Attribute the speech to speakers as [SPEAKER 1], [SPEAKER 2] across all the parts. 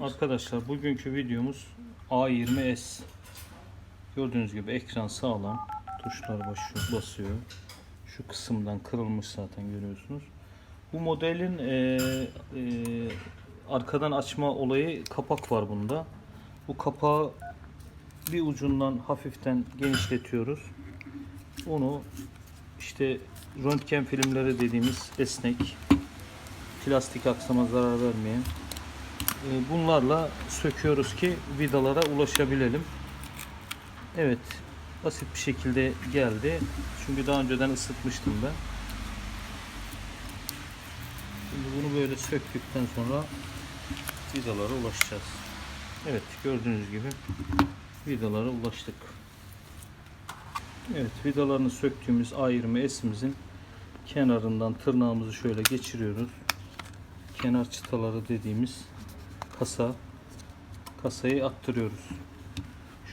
[SPEAKER 1] Arkadaşlar bugünkü videomuz A20S. Gördüğünüz gibi ekran sağlam. Tuşlar basıyor. basıyor. Şu kısımdan kırılmış zaten görüyorsunuz. Bu modelin e, e, arkadan açma olayı kapak var bunda. Bu kapağı bir ucundan hafiften genişletiyoruz. Onu işte röntgen filmleri dediğimiz esnek, plastik aksama zarar vermeyen bunlarla söküyoruz ki vidalara ulaşabilelim. Evet, basit bir şekilde geldi. Çünkü daha önceden ısıtmıştım ben. Şimdi bunu böyle söktükten sonra vidalara ulaşacağız. Evet, gördüğünüz gibi vidalara ulaştık. Evet, vidalarını söktüğümüz A20S'imizin kenarından tırnağımızı şöyle geçiriyoruz. Kenar çıtaları dediğimiz kasa kasayı attırıyoruz.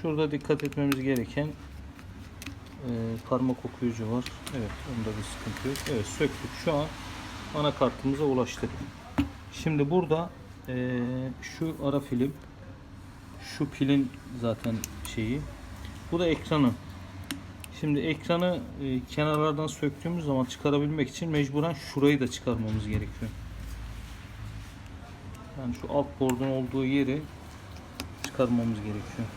[SPEAKER 1] Şurada dikkat etmemiz gereken e, parmak okuyucu var. Evet, onda bir sıkıntı yok. Evet, söktük. Şu an anakartımıza ulaştık. Şimdi burada e, şu ara film, şu pilin zaten şeyi. Bu da ekranı. Şimdi ekranı e, kenarlardan söktüğümüz zaman çıkarabilmek için mecburen şurayı da çıkarmamız gerekiyor. Yani şu alt bordun olduğu yeri çıkarmamız gerekiyor.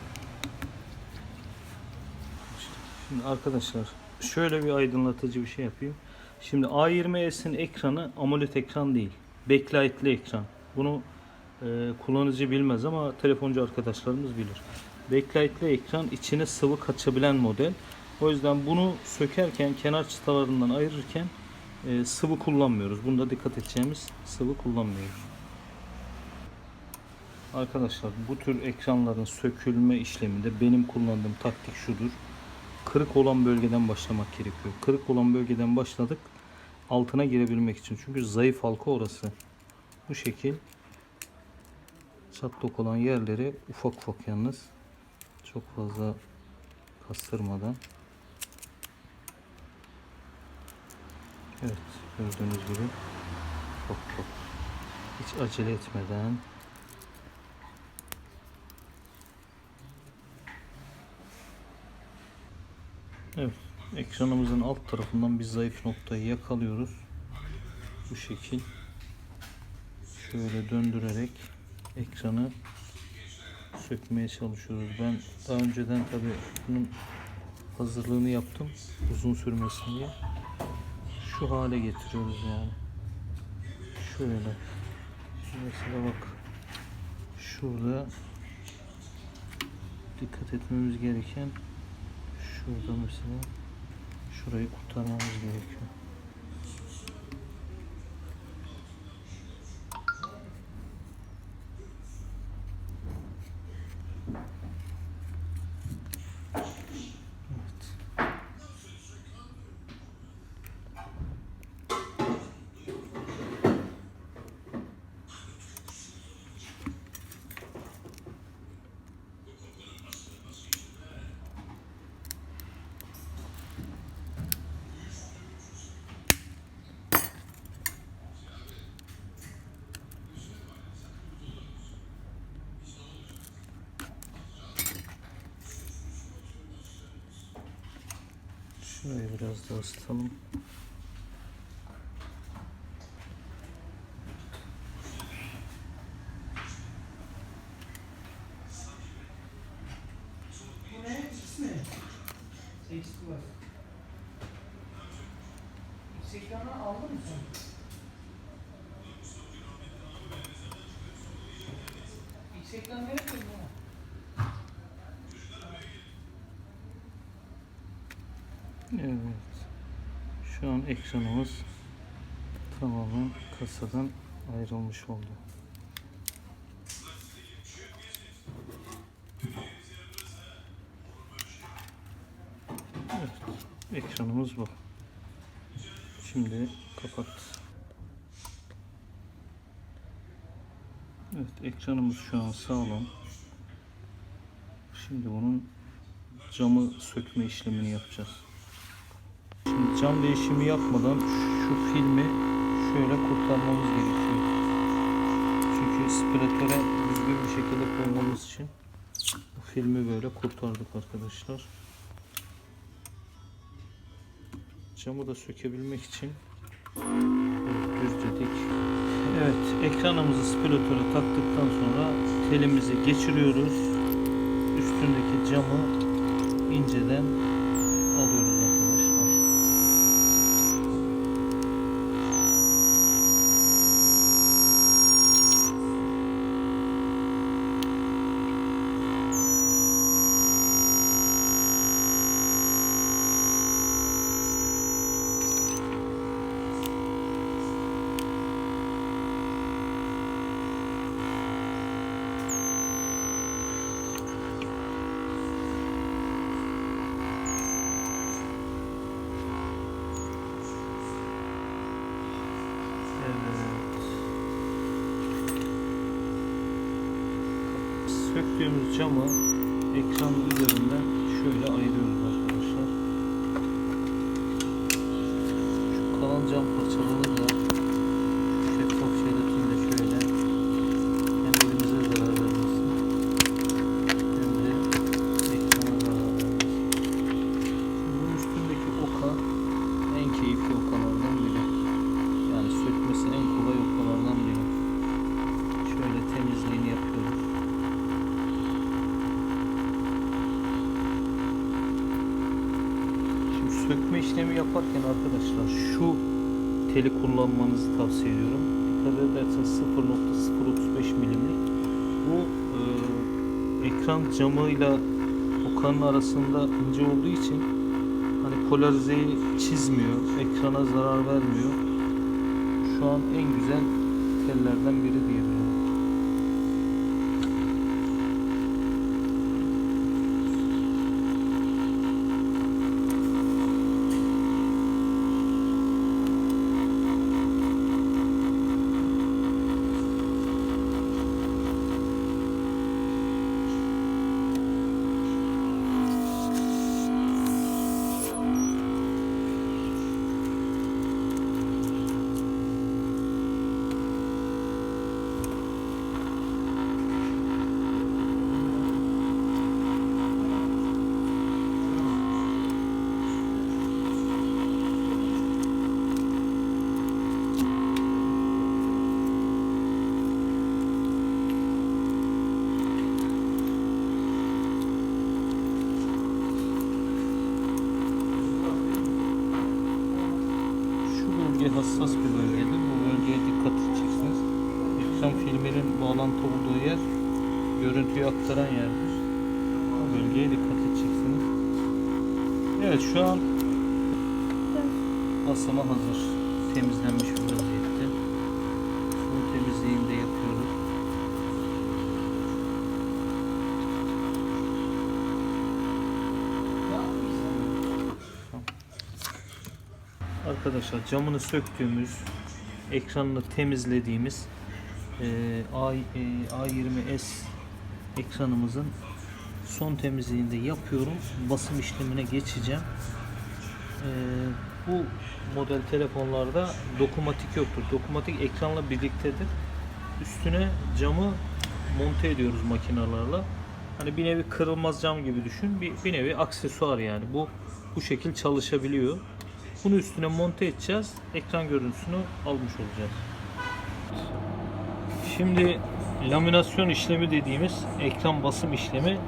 [SPEAKER 1] Şimdi arkadaşlar şöyle bir aydınlatıcı bir şey yapayım. Şimdi A20s'in ekranı AMOLED ekran değil. Backlight'li ekran. Bunu e, kullanıcı bilmez ama telefoncu arkadaşlarımız bilir. Backlight'li ekran içine sıvı kaçabilen model. O yüzden bunu sökerken kenar çıtalarından ayırırken e, sıvı kullanmıyoruz. Bunda dikkat edeceğimiz sıvı kullanmıyoruz. Arkadaşlar bu tür ekranların sökülme işleminde benim kullandığım taktik şudur. Kırık olan bölgeden başlamak gerekiyor. Kırık olan bölgeden başladık altına girebilmek için. Çünkü zayıf halka orası. Bu şekil çatlak olan yerleri ufak ufak yalnız çok fazla kastırmadan Evet gördüğünüz gibi ufak ufak hiç acele etmeden Evet, ekranımızın alt tarafından bir zayıf noktayı yakalıyoruz. Bu şekil. Şöyle döndürerek ekranı sökmeye çalışıyoruz. Ben daha önceden tabi bunun hazırlığını yaptım. Uzun sürmesin diye. Şu hale getiriyoruz yani. Şöyle. Mesela bak. Şurada dikkat etmemiz gereken Şurada mesela şurayı kurtarmamız gerekiyor. Evet. Şurayı biraz daha ısıtalım.
[SPEAKER 2] X ekranı
[SPEAKER 1] Evet. Şu an ekranımız tamamen kasadan ayrılmış oldu. Evet. Ekranımız bu. Şimdi kapat. Evet, ekranımız şu an sağlam. Şimdi bunun camı sökme işlemini yapacağız. Cam değişimi yapmadan şu filmi şöyle kurtarmamız gerekiyor. Çünkü spiratöre düzgün bir filmi böyle kurtardık arkadaşlar. Camı da sökebilmek için evet, düzledik. Evet ekranımızı spilotöre taktıktan sonra telimizi geçiriyoruz. Üstündeki camı inceden Söktüğümüz camı ekran üzerinden şöyle ayırıyoruz arkadaşlar. Şu kalan cam parçalarını da şeffaf jelatinle şöyle hem elimize zarar vermesin hem de ekrana zarar vermesin. Şimdi bunun üstündeki oka en keyifli okalardan biri. Yani sökmesi en kolay okalardan biri. Şöyle temizliğini yapıyoruz. Şimdi sökme işlemi yaparken arkadaşlar şu teli kullanmanızı tavsiye ediyorum. Dikkat ederseniz 0.035 milimlik. Bu e, ekran camıyla okanın arasında ince olduğu için hani polarizeyi çizmiyor, ekrana zarar vermiyor. Şu an en güzel tellerden biri diyebilirim. Bölge hassas bir bölgedir. Bu bölgeye dikkat edeceksiniz. Ekran filminin bağlantı olduğu yer görüntüyü aktaran yerdir. Bu bölgeye dikkat edeceksiniz. Evet şu an basıma hazır. Temizlenmiş bir vaziyette. Arkadaşlar camını söktüğümüz, ekranını temizlediğimiz e, A, e, A20s ekranımızın son temizliğini de yapıyorum. Basım işlemine geçeceğim. E, bu model telefonlarda dokumatik yoktur. Dokumatik ekranla birliktedir. Üstüne camı monte ediyoruz makinalarla. Hani bir nevi kırılmaz cam gibi düşün. Bir, bir nevi aksesuar yani. Bu bu şekil çalışabiliyor. Bunu üstüne monte edeceğiz. Ekran görüntüsünü almış olacağız. Şimdi laminasyon işlemi dediğimiz ekran basım işlemi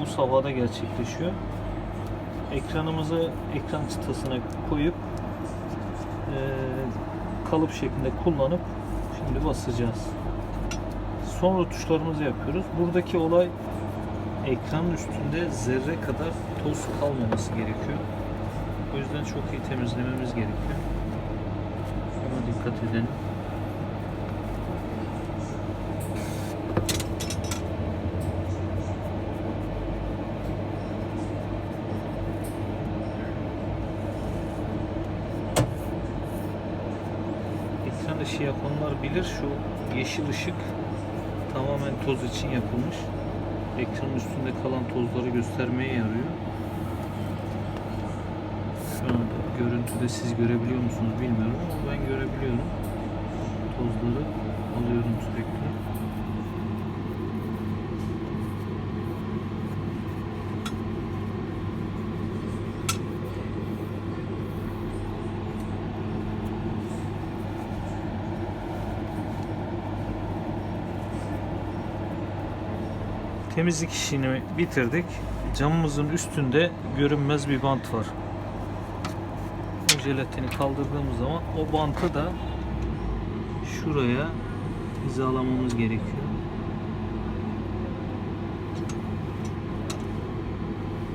[SPEAKER 1] bu safhada gerçekleşiyor. Ekranımızı ekran çıtasına koyup eee, kalıp şeklinde kullanıp şimdi basacağız. Son rötuşlarımızı yapıyoruz. Buradaki olay ekranın üstünde zerre kadar toz kalmaması gerekiyor. O yüzden çok iyi temizlememiz gerekiyor. Buna dikkat edelim. Ekran ışığı yapanlar bilir şu yeşil ışık tamamen toz için yapılmış. Ekranın üstünde kalan tozları göstermeye yarıyor. görüntüde siz görebiliyor musunuz bilmiyorum ama ben görebiliyorum. Tozları alıyorum sürekli. temizlik işini bitirdik. Camımızın üstünde görünmez bir bant var. Jelatini kaldırdığımız zaman o bantı da şuraya hizalamamız gerekiyor.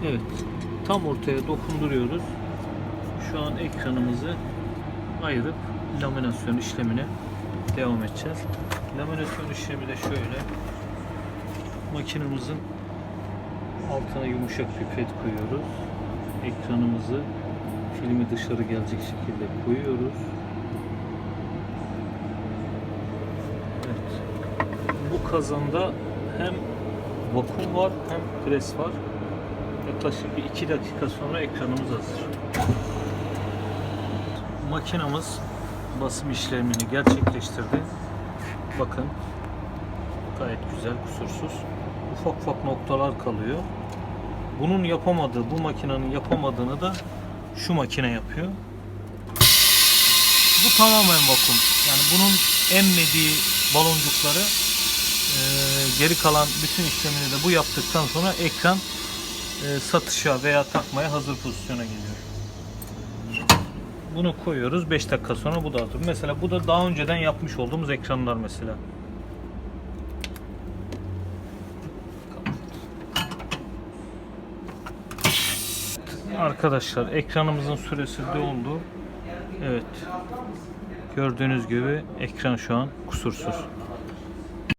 [SPEAKER 1] Evet. Tam ortaya dokunduruyoruz. Şu an ekranımızı ayırıp laminasyon işlemine devam edeceğiz. Laminasyon işlemi de şöyle. Makinamızın altına yumuşak bir pet koyuyoruz. Ekranımızı filmi dışarı gelecek şekilde koyuyoruz. Evet. Bu kazanda hem vakum var hem pres var. Yaklaşık bir iki dakika sonra ekranımız hazır. Makinamız basım işlemini gerçekleştirdi. Bakın gayet güzel, kusursuz. Ufak ufak noktalar kalıyor. Bunun yapamadığı, bu makinenin yapamadığını da şu makine yapıyor. Bu tamamen vakum. Yani bunun emmediği baloncukları eee, geri kalan bütün işlemini de bu yaptıktan sonra ekran eee, satışa veya takmaya hazır pozisyona geliyor. Bunu koyuyoruz 5 dakika sonra bu da hazır. Mesela bu da daha önceden yapmış olduğumuz ekranlar mesela. Arkadaşlar ekranımızın süresi doldu. Evet. Gördüğünüz gibi ekran şu an kusursuz.